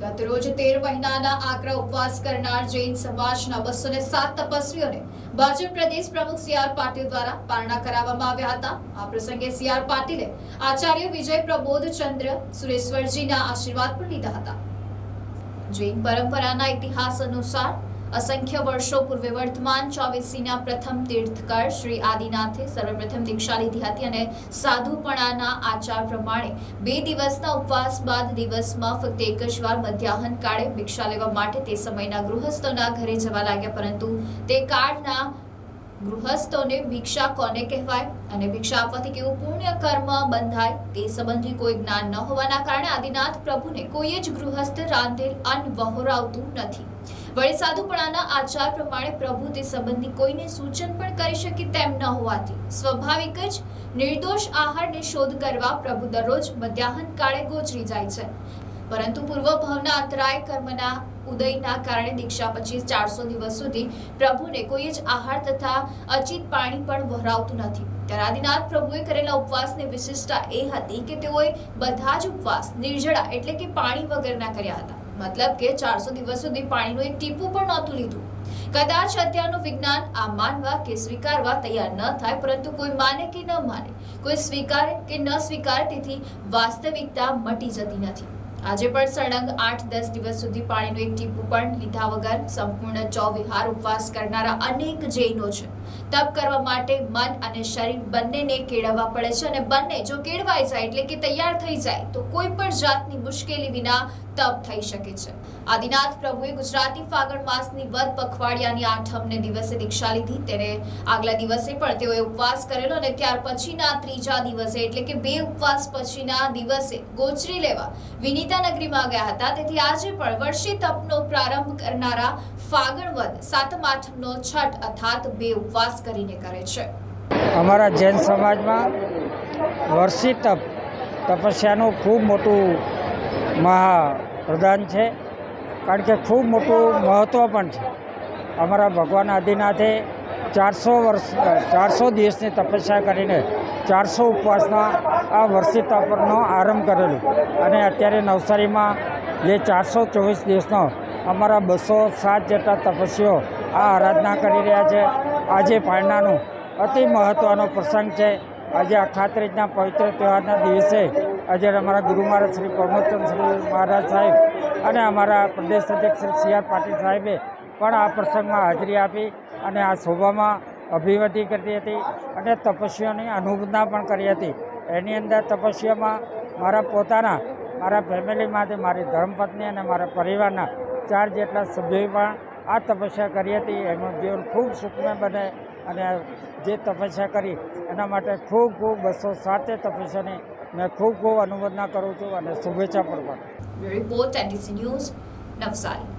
ગતરોજ તેર મહિનાના આકરા ઉપવાસ કરનાર જૈન સમાજના બસો ને સાત તપસ્વીઓને ભાજપ પ્રદેશ પ્રમુખ સી આર પાટીલ દ્વારા પારણા કરાવવામાં આવ્યા હતા. આ પ્રસંગે સી આર પાટીલે આચાર્ય વિજય પ્રબોધ ચંદ્ર સુરેશ્વરજીના આશીર્વાદ પણ લીધા હતા. જૈન પરંપરાના ઇતિહાસ અનુસાર અસંખ્ય વર્ષો પૂર્વે વર્તમાન ચોવીસીના પ્રથમ તીર્થકર શ્રી આદિનાથે સર્વપ્રથમ દીક્ષા લીધી હતી અને સાધુપણાના આચાર પ્રમાણે બે દિવસના ઉપવાસ બાદ દિવસમાં ફક્ત એક જ વાર મધ્યાહન કાળે ભિક્ષા લેવા માટે તે સમયના ગૃહસ્થોના ઘરે જવા લાગ્યા, પરંતુ તે કાળના ગૃહસ્થોને ભિક્ષા કોને કહેવાય અને ભિક્ષા આપવાથી કેવું પુણ્ય કર્મ બંધાય તે સંબંધી કોઈ જ્ઞાન ન હોવાના કારણે આદિનાથ પ્રભુને કોઈ જ ગૃહસ્થ રાંધેલ અન્ન વહોરાવતું નથી. વળી સાધુપણાના આચાર પ્રમાણે પ્રભુ તે સંબંધી કોઈને સૂચન પણ કરી શકે તેમ ન હોવાથી સ્વાભાવિક જ નિર્દોષ આહારની શોધ કરવા પ્રભુ દરરોજ મધ્યાહન કાળે ગોચરી જાય છે. પરંતુ પૂર્વ ભાવના અંતરાય કર્મના ઉદયના કારણે દીક્ષા પછી ચારસો દિવસ સુધી પ્રભુને કોઈ જ આહાર તથા અચિત પાણી પણ વહરાવતું નથી. ત્યારે આદિનાથ પ્રભુએ કરેલા ઉપવાસની વિશિષ્ટતા એ હતી કે તેઓએ બધા જ ઉપવાસ, નિર્જળા એટલે કે પાણી વગરના કર્યા હતા. મતલબ કે ચારસો દિવસ સુધી પાણીનું એક ટીપું પણ નહોતું લીધું. કદાચ અત્યારનું વિજ્ઞાન આ માનવા કે સ્વીકારવા તૈયાર ન થાય, પરંતુ કોઈ માને કે ન માને, કોઈ સ્વીકારે કે ન સ્વીકારે તેથી વાસ્તવિકતા મટી જતી નથી. આજે પણ સળંગ આઠ દસ દિવસ સુધી પાણીનું એક ટીપું પણ લીધા વગર સંપૂર્ણ ચોવિહાર ઉપવાસ કરનારા અનેક જૈનો છે. તપ કરવા માટે મન અને શરીર બંનેને કેળવવા પડે છે અને બંને જો કેળવાઈ જાય એટલે કે તૈયાર થઈ જાય, તો કોઈ પણ જાતની મુશ્કેલી વિના તપ થઈ શકે છે. આદિનાથ પ્રભુએ ગુજરાતી ફાગણ માસની વદ પખવાડિયાની આઠમને દિવસે દીક્ષા લીધી. તેને આગલા દિવસે પણ તેઓએ ઉપવાસ કરેલો અને ત્યાર પછીના ત્રીજા દિવસે એટલે કે બે ઉપવાસ પછીના દિવસે ગોચરી લેવા વિનીતા નગરીમાં ગયા હતા. તેથી આજે પણ વર્ષે તપનો પ્રારંભ કરનારા ફાગણ વદ સાતમ આઠમનો છઠ અર્થાત બે ઉપવાસ કરીને કરે છે. અમારા જૈન સમાજમાં વર્ષી તપ, તપસ્યાનું ખૂબ મોટું મહાપ્રધાન છે, કારણ કે ખૂબ મોટું મહત્ત્વ પણ છે. અમારા ભગવાન આદિનાથે ચારસો વર્ષ ચારસો દિવસની તપસ્યા કરીને ચારસો ઉપવાસના આ વર્ષી તપનો આરંભ કરેલો. અને અત્યારે નવસારીમાં જે ચારસો ચોવીસ દિવસનો અમારા બસો સાત જેટલા તપસ્વીઓ આ આરાધના કરી રહ્યા છે. આજે પારણાનું અતિ મહત્ત્વનો પ્રસંગ છે. આજે અખાત્રીજના પવિત્ર તહેવારના દિવસે આજે અમારા ગુરુ મહારાજ શ્રી પ્રમોદચંદ શ્રી મહારાજ સાહેબ અને અમારા પ્રદેશ અધ્યક્ષ શ્રી સી આર પાટીલ સાહેબે પણ આ પ્રસંગમાં હાજરી આપી અને આ શોભામાં અભિવૃદ્ધિ કરી હતી અને તપસ્યાની અનુમોદના પણ કરી હતી. એની અંદર તપસ્યામાં મારા પોતાના, મારા ફેમિલીમાંથી મારી ધર્મપત્ની અને મારા પરિવારના ચાર જેટલા સભ્યોએ પણ આ તપસ્યા કરી હતી. એનું જીવન ખૂબ સુખમય બને અને જે તપસ્યા કરી એના માટે ખૂબ ખૂબ બસો સાતે તપસ્યાની મેં ખૂબ ખૂબ અનુમોદના કરું છું અને શુભેચ્છા પણ પાઠવું રિપોર્ટ ન્યૂઝ નવસારી